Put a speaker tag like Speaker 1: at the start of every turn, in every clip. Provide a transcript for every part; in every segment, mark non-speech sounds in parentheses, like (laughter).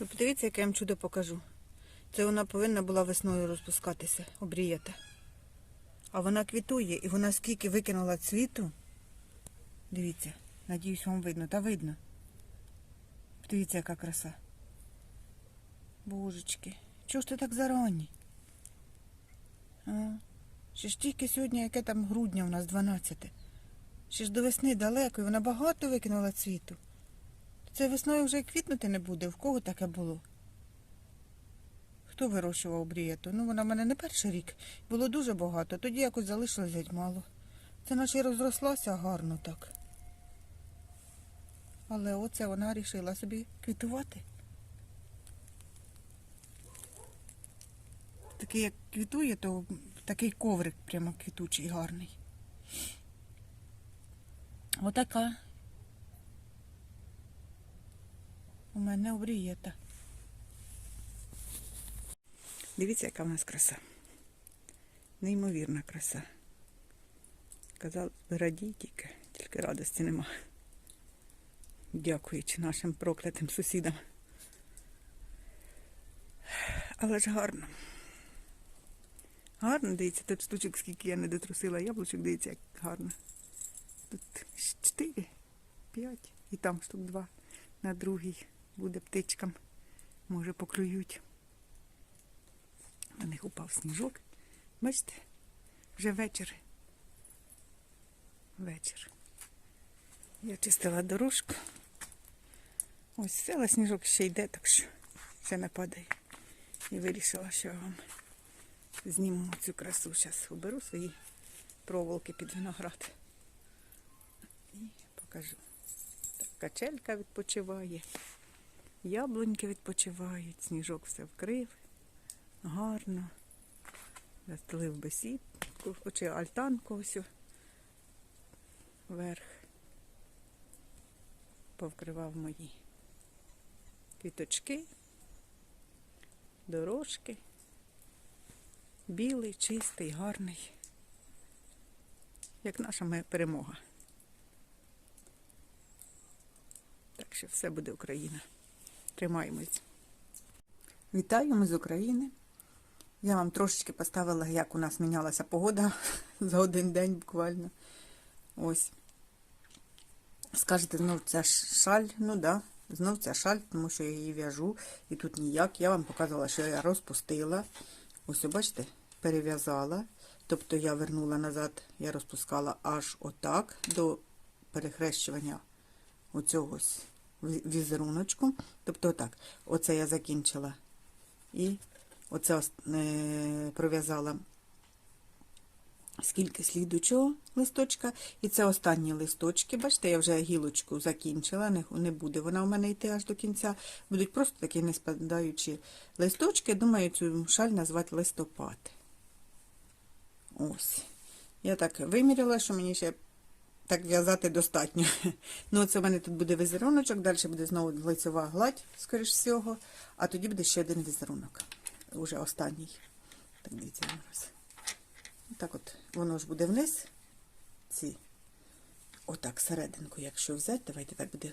Speaker 1: Ви подивіться, яке я вам чудо покажу. Це вона повинна була весною розпускатися, обріяти. А вона квітує, і вона скільки викинула цвіту. Дивіться, надіюсь, вам видно. Та видно. Подивіться, яка краса. Божечки, чого ж ти так зарані? А? Ще ж тільки сьогодні, яке там грудня у нас 12. Ще ж до весни далеко, і вона багато викинула цвіту. Це весною вже квітнути не буде. В кого таке було? Хто вирощував брієту? Ну, вона в мене не перший рік. Було дуже багато, тоді якось залишилось геть мало. Це наче розрослася гарно так. Але оце вона рішила собі квітувати. Такий як квітує, то такий коврик прямо квітучий, гарний. Отака. У мене обрієта. Дивіться, яка в нас краса. Неймовірна краса. Казав, радій тільки, тільки радості нема. Дякуючи нашим проклятим сусідам. Але ж гарно. Гарно, дивіться, тут штучок, скільки я не дотрусила яблучок, дивіться, як гарно. Тут чотири, п'ять і там штук два. На другий буде птичкам. Може поклюють. На них упав сніжок. Бачите, вже вечір. Вечір. Я чистила дорожку. Ось все, але сніжок ще йде, так що ще не падає. І вирішила, що я вам зніму цю красу. Зараз уберу свої проволоки під виноград. І покажу. Так, качелька відпочиває, яблуньки відпочивають, сніжок все вкрив. Гарно. Застелив бесідку, чи альтанку ось вверх. Повкривав мої квіточки, дорожки. Білий, чистий, гарний. Як наша моя перемога. Так що все буде Україна. Тримаємось. Вітаю ми з України. Я вам трошечки поставила, як у нас мінялася погода (laughs) за один день буквально. Ось. Скажете, знов ця шаль, ну да, знов ця шаль, тому що я її в'яжу. І тут ніяк. Я вам показувала, що я розпустила. Ось, бачите, перев'язала. Тобто я вернула назад, я розпускала аж отак до перехрещування оцього візеруночку. Тобто отак. Оце я закінчила. І оце е, пров'язала скільки слідучого листочка. І це останні листочки. Бачите, я вже гілочку закінчила, не, буде вона у мене йти аж до кінця. Будуть просто такі не спадаючі листочки. Думаю, цю шаль назвати листопад. Ось. Я так виміряла, що мені ще так в'язати достатньо. (laughs) Ну, це в мене тут буде візеруночок, далі буде знову лицева гладь, скоріш всього, а тоді буде ще один візерунок. Уже останній. Так, дивіться зараз. Так от воно ж буде вниз. Ці. Отак, серединку, якщо взяти, давайте так буде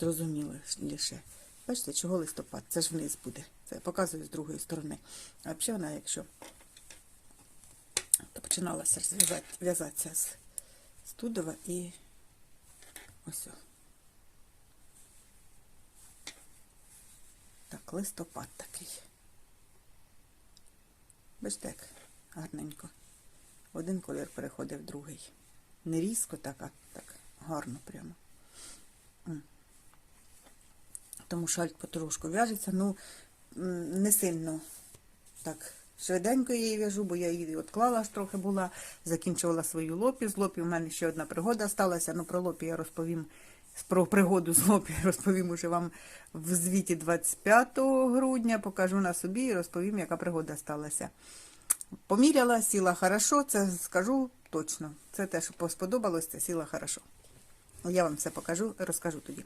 Speaker 1: зрозуміліше. Бачите, чого листопад? Це ж вниз буде. Це я показую з другої сторони. А взагалі вона, якщо то починалася в'язатися з, з Тудова і ось. Так, листопад такий. Бачите, як гарненько. Один колір переходить в другий. Не різко так, а так гарно прямо. Тому шаль потрошку в'яжеться. Ну, не сильно так швиденько я її в'яжу, бо я її відклала трохи була, закінчувала свою лопі. З лопі у мене ще одна пригода сталася. Ну, про лопі я розповім. Про пригоду з лопі розповім уже вам в звіті 25 грудня. Покажу на собі і розповім, яка пригода сталася. Поміряла, сіла хорошо, це скажу точно. Це те, що сподобалось, це сіла хорошо. Я вам все покажу, розкажу тоді.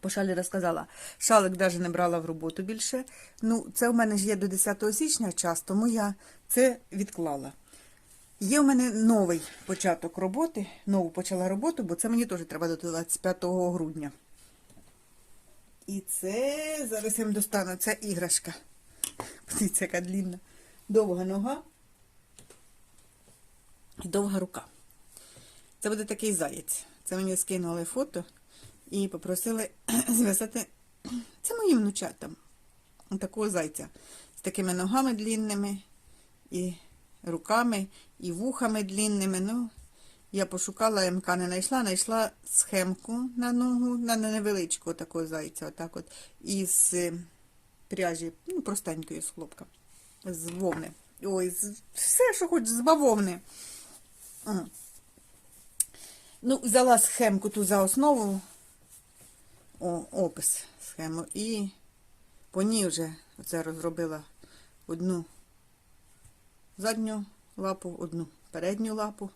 Speaker 1: По шалі розказала. Шалик навіть не брала в роботу більше. Ну, це у мене ж є до 10 січня час, тому я це відклала. Є у мене новий початок роботи, нову почала роботу, бо це мені теж треба до 25 грудня. І це зараз я вам достану. Це іграшка. Подивіться, яка длінна. Довга нога і довга рука. Це буде такий заєць. Це мені скинули фото і попросили (clears throat) зв'язати. (clears throat) Це моїм внучатам. Такого зайця. З такими ногами длінними, і руками, і вухами длінними. Ну, я пошукала МК, не знайшла, знайшла схемку на ногу, на невеличку такого зайця, отак от, із е, пряжі, ну, простенької з хлопка, з вовни. Ой, все, що хоч з бавовни. Ну, взяла схемку ту за основу, опис схему, і по ній вже оце розробила одну задню лапу, одну передню лапу.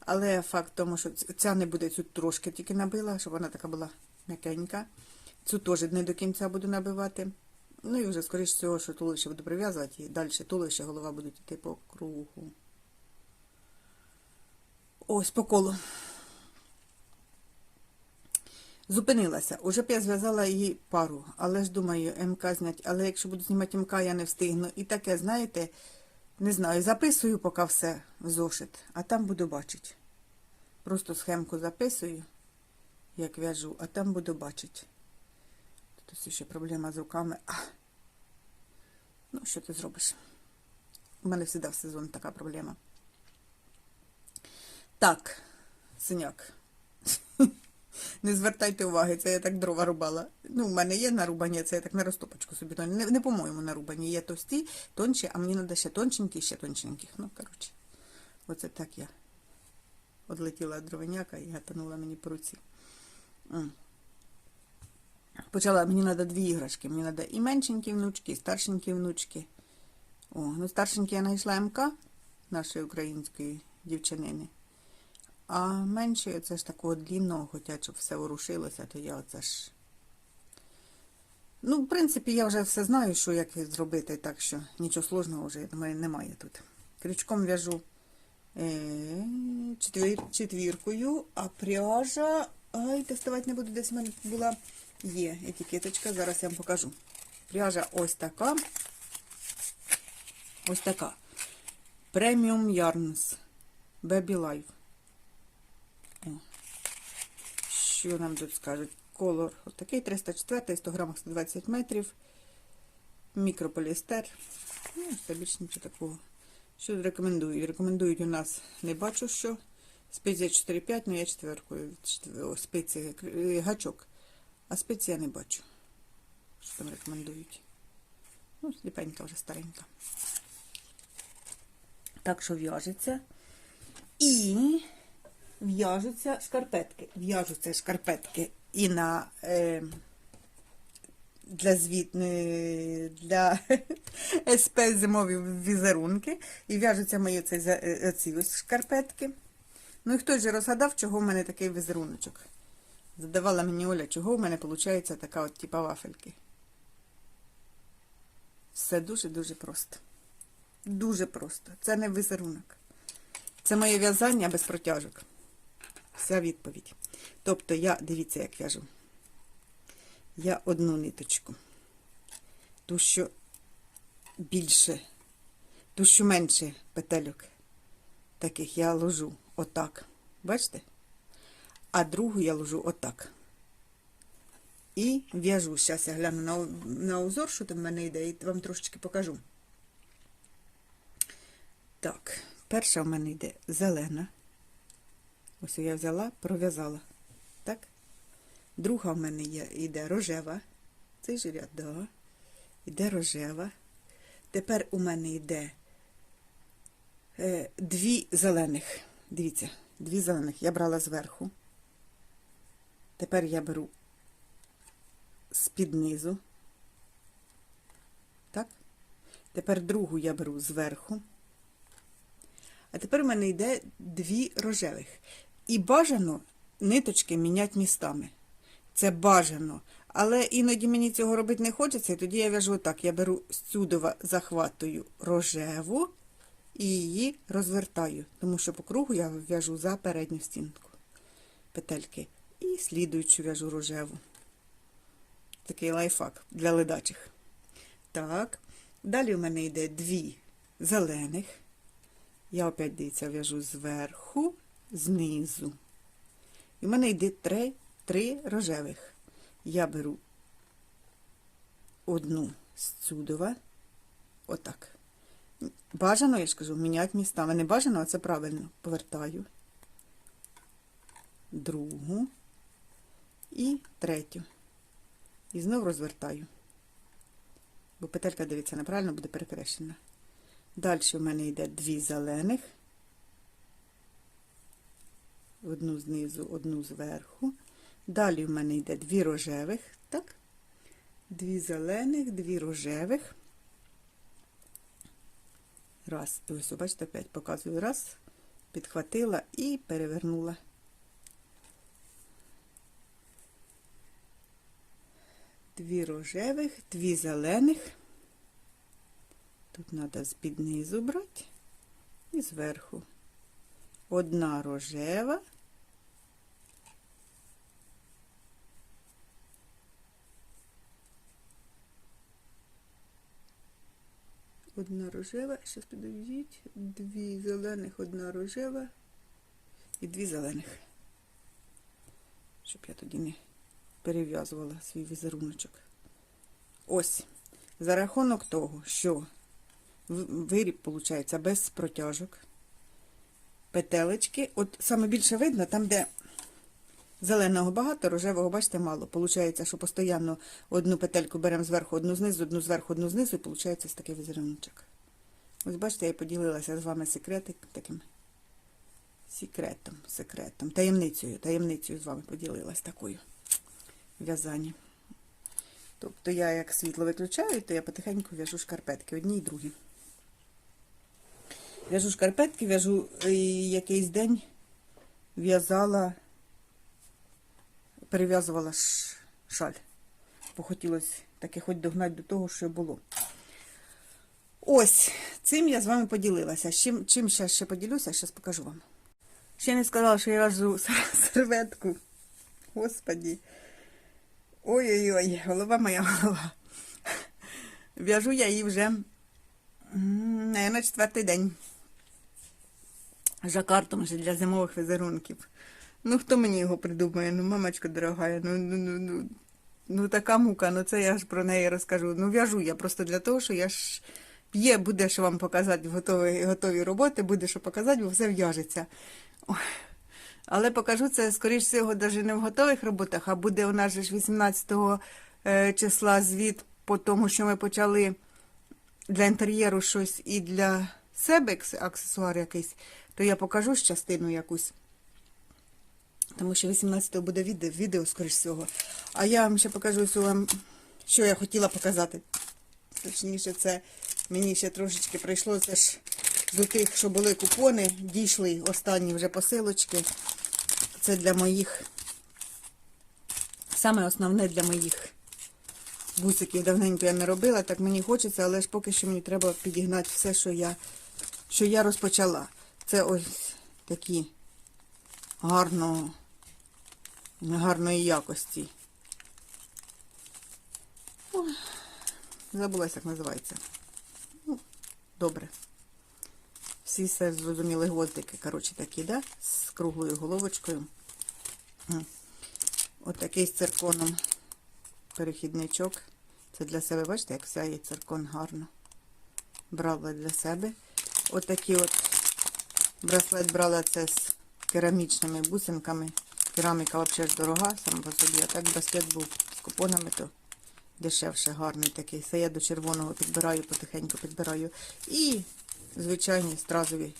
Speaker 1: Але факт в тому, що ця не буде цю трошки тільки набила, щоб вона така була м'якенька. Цю теж не до кінця буду набивати. Ну і вже, скоріш всього, що туловище буду прив'язувати, і далі туловище, голова будуть йти по кругу. Ось по колу. Зупинилася. Уже б я зв'язала її пару, але ж думаю, МК зняти. Але якщо буду знімати МК, я не встигну. І таке, знаєте, не знаю, записую поки все в зошит, а там буду бачити. Просто схемку записую, як в'яжу, а там буду бачити. Тут ще проблема з руками. А. Ну, що ти зробиш? У мене завжди в сезон така проблема. Так, синяк. (laughs) Не звертайте уваги, це я так дрова рубала. Ну, в мене є нарубані, це я так на розтопочку собі. Не, не по-моєму нарубані. Є товсті, тонші, а мені треба ще тонченькі, ще тонченьких. Ну, коротше, оце так я одлетіла дровеняка і гатанула мені по руці. Почала, мені треба дві іграшки. Мені треба і меншенькі внучки, і старшенькі внучки. О, ну старшенькі я знайшла МК нашої української дівчинини. А менше це ж такого длінного, хоча щоб все ворушилося, то я оце ж. Ну, в принципі, я вже все знаю, що як зробити, так що нічого сложного вже, немає тут. Крючком в'яжу е, четвір, четвіркою, а пряжа. Ай, доставати не буду, десь в мене була. Є етикеточка, зараз я вам покажу. Пряжа ось така. Ось така. Premium Yarns. Baby Life. О. Що нам тут скажуть? Колор отакий 304, 100 грамах 120 метрів. Мікрополістер. Ну, це більше нічого такого. Що рекомендують? Рекомендують у нас, не бачу що. Спеція 4,5, ну я четверкою. Спеція, е, гачок. А спеція я не бачу. Що там рекомендують? Ну, сліпенька вже старенька. Так що в'яжеться. І в'яжуться шкарпетки. В'яжуться шкарпетки і на е, для звіт, для (laughs) СП зимові візерунки. І в'яжуться мої е, оці ось шкарпетки. Ну і хтось же розгадав, чого в мене такий візеруночок. Задавала мені Оля, чого в мене виходить така от типа вафельки. Все дуже-дуже просто. Дуже просто. Це не візерунок. Це моє в'язання без протяжок. Вся відповідь. Тобто я, дивіться, як в'яжу. Я одну ниточку. Ту, що більше, ту, що менше петельок таких я ложу отак. Бачите? А другу я ложу отак. І в'яжу. Зараз я гляну на, на узор, що там в мене йде, і вам трошечки покажу. Так, перша в мене йде зелена. Ось я взяла, пров'язала. Так? Друга в мене є, йде рожева. Цей же ряд, да. Йде рожева. Тепер у мене йде е, дві зелених. Дивіться, дві зелених я брала зверху. Тепер я беру з-під низу. Так? Тепер другу я беру зверху. А тепер у мене йде дві рожевих. І бажано ниточки міняти містами. Це бажано. Але іноді мені цього робити не хочеться, і тоді я в'яжу отак. Я беру сюди захватую рожеву і її розвертаю. Тому що по кругу я в'яжу за передню стінку петельки. І слідуючу в'яжу рожеву. Такий лайфхак для ледачих. Так. Далі у мене йде дві зелених. Я опять дивіться, в'яжу зверху, знизу. І в мене йде три, три рожевих. Я беру одну з цюдова. Отак. Бажано, я ж кажу, міняти містами. Не бажано, а це правильно. Повертаю. Другу і третю. І знову розвертаю. Бо петелька, дивіться, неправильно буде перекрещена. Далі в мене йде дві зелених. Одну знизу, одну зверху. Далі в мене йде дві рожевих. Так? Дві зелених, дві рожевих. Раз. Ось, бачите, опять показую. Раз, підхватила і перевернула. Дві рожевих, дві зелених. Тут треба з-під низу брати і зверху. Одна рожева. Одна рожева, зараз підождіть, дві зелених, одна рожева і дві зелених. Щоб я тоді не перев'язувала свій візеруночок. Ось, за рахунок того, що виріб, виходить, без протяжок. Петелечки. От саме більше видно, там, де зеленого багато, рожевого, бачите, мало. Получається, що постійно одну петельку беремо зверху, одну знизу, одну зверху, одну знизу, і виходить ось такий візеруночок. Ось бачите, я поділилася з вами секретик таким секретом, секретом, таємницею, таємницею з вами поділилась такою в'язанні. Тобто я як світло виключаю, то я потихеньку в'яжу шкарпетки, одні і другі. В'яжу шкарпетки, в'яжу і якийсь день в'язала, перев'язувала шаль. Бо хотілося таки хоч догнати до того, що було. Ось, цим я з вами поділилася. Чим, чим ще, ще поділюся, зараз покажу вам. Ще не сказала, що я в'яжу (laughs) серветку. Господі. Ой-ой-ой, голова моя голова. В'яжу я її вже на четвертий день. Жакартом вже для зимових візерунків. Ну, хто мені його придумає? Ну, мамочка дорога, ну, ну, ну, ну, ну така мука, ну це я ж про неї розкажу. Ну, в'яжу я просто для того, що я ж є, буде що вам показати готові, готові роботи, буде що показати, бо все в'яжеться. Але покажу це, скоріш всього, навіть не в готових роботах, а буде у нас же ж 18 е, числа звіт по тому, що ми почали для інтер'єру щось і для себе аксесуар якийсь, то я покажу ж частину якусь. Тому що 18-го буде відео, відео, скоріш всього. А я вам ще покажу, що, я хотіла показати. Точніше, це мені ще трошечки прийшло. Це ж з тих, що були купони, дійшли останні вже посилочки. Це для моїх, саме основне для моїх бусиків. Давненько я не робила, так мені хочеться, але ж поки що мені треба підігнати все, що я, що я розпочала. Це ось такі гарного, гарної якості. Забулася, як називається. Ну, добре. Всі все зрозуміли гвоздики, коротше, такі, да? З круглою головочкою. Отакий з цирконом перехідничок. Це для себе, бачите, як сяє циркон гарно. Брала для себе. Отакий от браслет брала це з керамічними бусинками. Кераміка взагалі ж дорога, сама по собі. А так браслет був з купонами, то дешевше, гарний такий. Це я до червоного підбираю, потихеньку підбираю. І звичайні стразові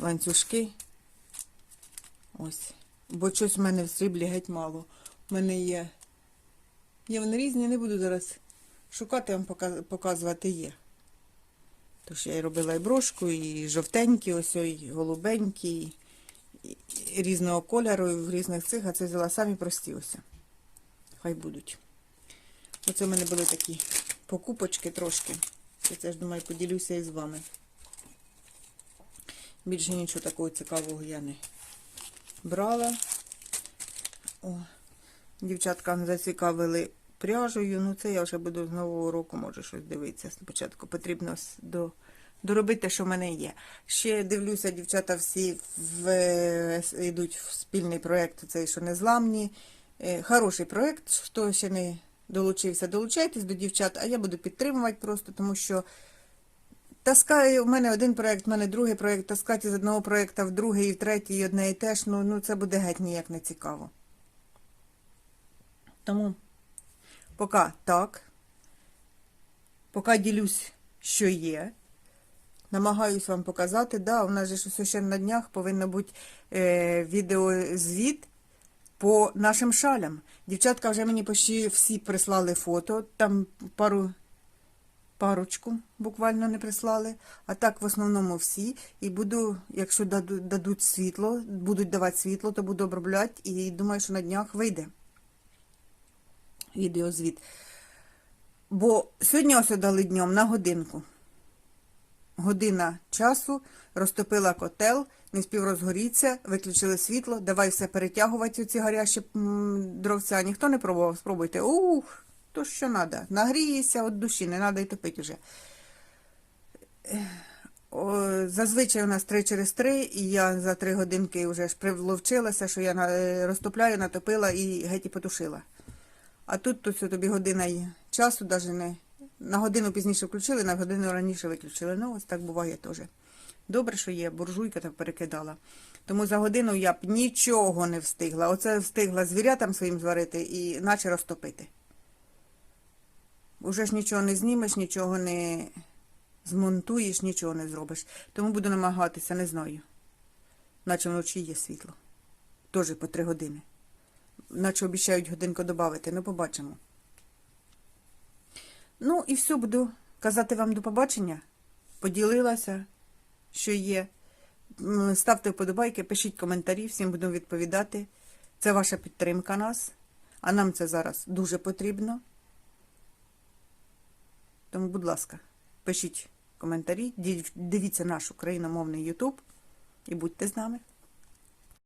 Speaker 1: ланцюжки. Ось. Бо щось в мене в сріблі геть мало. У мене є. Є вони різні, не буду зараз шукати, вам показувати є. Тож я і робила і брошку, і жовтенькі, ось і голубенькі, і, і різного кольору, і в різних цих, а це взяла самі прості ось. Хай будуть. Оце в мене були такі покупочки трошки. Я це ж думаю, поділюся із вами. Більше нічого такого цікавого я не брала. О, Дівчатка зацікавили пряжею. Ну, це я вже буду з нового року, може, щось дивитися. Спочатку потрібно до, доробити, що в мене є. Ще дивлюся, дівчата всі в, йдуть в спільний проєкт, цей, що незламні. Е, Хороший проєкт, хто ще не долучився, долучайтесь до дівчат, а я буду підтримувати просто, тому що таскаю, у мене один проєкт, у мене другий проєкт, таскати з одного проєкту в другий, і в третій, і одне і те ж, ну, ну це буде геть ніяк не цікаво. Тому поки так, поки ділюсь, що є. Намагаюсь вам показати. Да, у нас же ось ще на днях повинно бути е, відеозвіт по нашим шалям. Дівчатка вже мені почти всі прислали фото, там пару парочку буквально не прислали, а так в основному всі. І буду, якщо дадуть світло, будуть давати світло, то буду обробляти і думаю, що на днях вийде відеозвіт. Бо сьогодні ось дали днем на годинку. Година часу, розтопила котел, не спів розгоріться, виключили світло, давай все перетягувати ці гарячі дровця. Ніхто не пробував, спробуйте. Ух, то що треба. Нагріється від душі, не треба й топити вже. Зазвичай у нас 3 через 3, і я за 3 годинки вже ж привловчилася, що я е, розтопляю, натопила і геть і потушила. А тут то все тобі година й часу, навіть не на годину пізніше включили, на годину раніше виключили. Ну, ось так буває теж. Добре, що є, буржуйка так перекидала. Тому за годину я б нічого не встигла. Оце встигла звірятам своїм зварити і наче розтопити. Уже ж нічого не знімеш, нічого не змонтуєш, нічого не зробиш. Тому буду намагатися, не знаю. Наче вночі є світло. Теж по три години. Наче обіцяють годинку додати, ну побачимо. Ну і все, буду казати вам до побачення. Поділилася, що є. Ставте вподобайки, пишіть коментарі, всім буду відповідати. Це ваша підтримка нас, а нам це зараз дуже потрібно. Тому, будь ласка, пишіть коментарі, дивіться наш україномовний Ютуб і будьте з нами.